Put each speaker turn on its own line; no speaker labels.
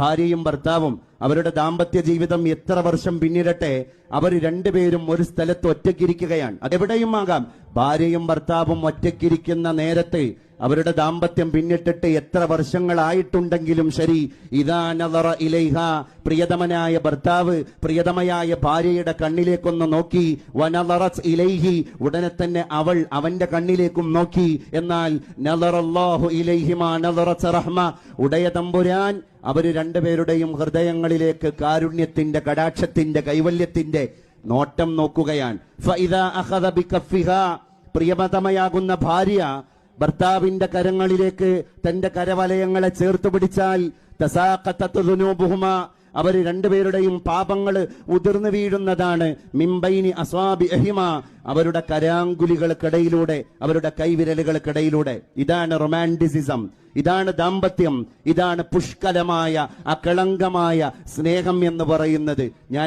ഭാര്യയും ഭർത്താവും അവരുടെ ദാമ്പത്യ ജീവിതം എത്ര വർഷം പിന്നിടട്ടെ അവർ രണ്ടുപേരും ഒരു സ്ഥലത്ത് ഒറ്റയ്ക്കിരിക്കുകയാണ്. അതെവിടെയും ആകാം ഭാര്യയും ഭർത്താവും ഒറ്റയ്ക്കിരിക്കുന്ന നേരത്തെ അവരുടെ ദാമ്പത്യം പിന്നിട്ടിട്ട് എത്ര വർഷങ്ങളായിട്ടുണ്ടെങ്കിലും ശരി ഇതാ നവറ ഇലൈഹ പ്രിയതമനായ ഭർത്താവ് പ്രിയതമയായ ഭാര്യയുടെ കണ്ണിലേക്കൊന്ന് നോക്കി വനദറത് ഇലൈഹി ഉടനെ തന്നെ അവൾ അവന്റെ കണ്ണിലേക്കും നോക്കി എന്നാൽ നദറല്ലാഹു ഇലൈഹിമാ നദറത്ത് റഹ്മ ഉടയ തമ്പുരാൻ അവർ രണ്ടുപേരുടെയും ഹൃദയങ്ങളിലേക്ക് കാരുണ്യത്തിന്റെ കടാക്ഷത്തിന്റെ കൈവല്യത്തിന്റെ നോട്ടം നോക്കുകയാണ്. പ്രിയമതമയാകുന്ന ഭാര്യ ഭർത്താവിന്റെ കരങ്ങളിലേക്ക് തന്റെ കരവലയങ്ങളെ ചേർത്ത് പിടിച്ചാൽ തസാഖത്തത്ത് അവർ രണ്ടുപേരുടെയും പാപങ്ങൾ ഉതിർന്നു വീഴുന്നതാണ്. മിംബൈനി അസ്വാബി അഹിമ അവരുടെ കരാങ്കുലികൾക്കിടയിലൂടെ അവരുടെ കൈവിരലുകൾക്കിടയിലൂടെ. ഇതാണ് റൊമാന്റിസിസം ഇതാണ് ദാമ്പത്യം ഇതാണ് പുഷ്കലമായ അകളങ്കമായ സ്നേഹം എന്ന് പറയുന്നത്. ഞാൻ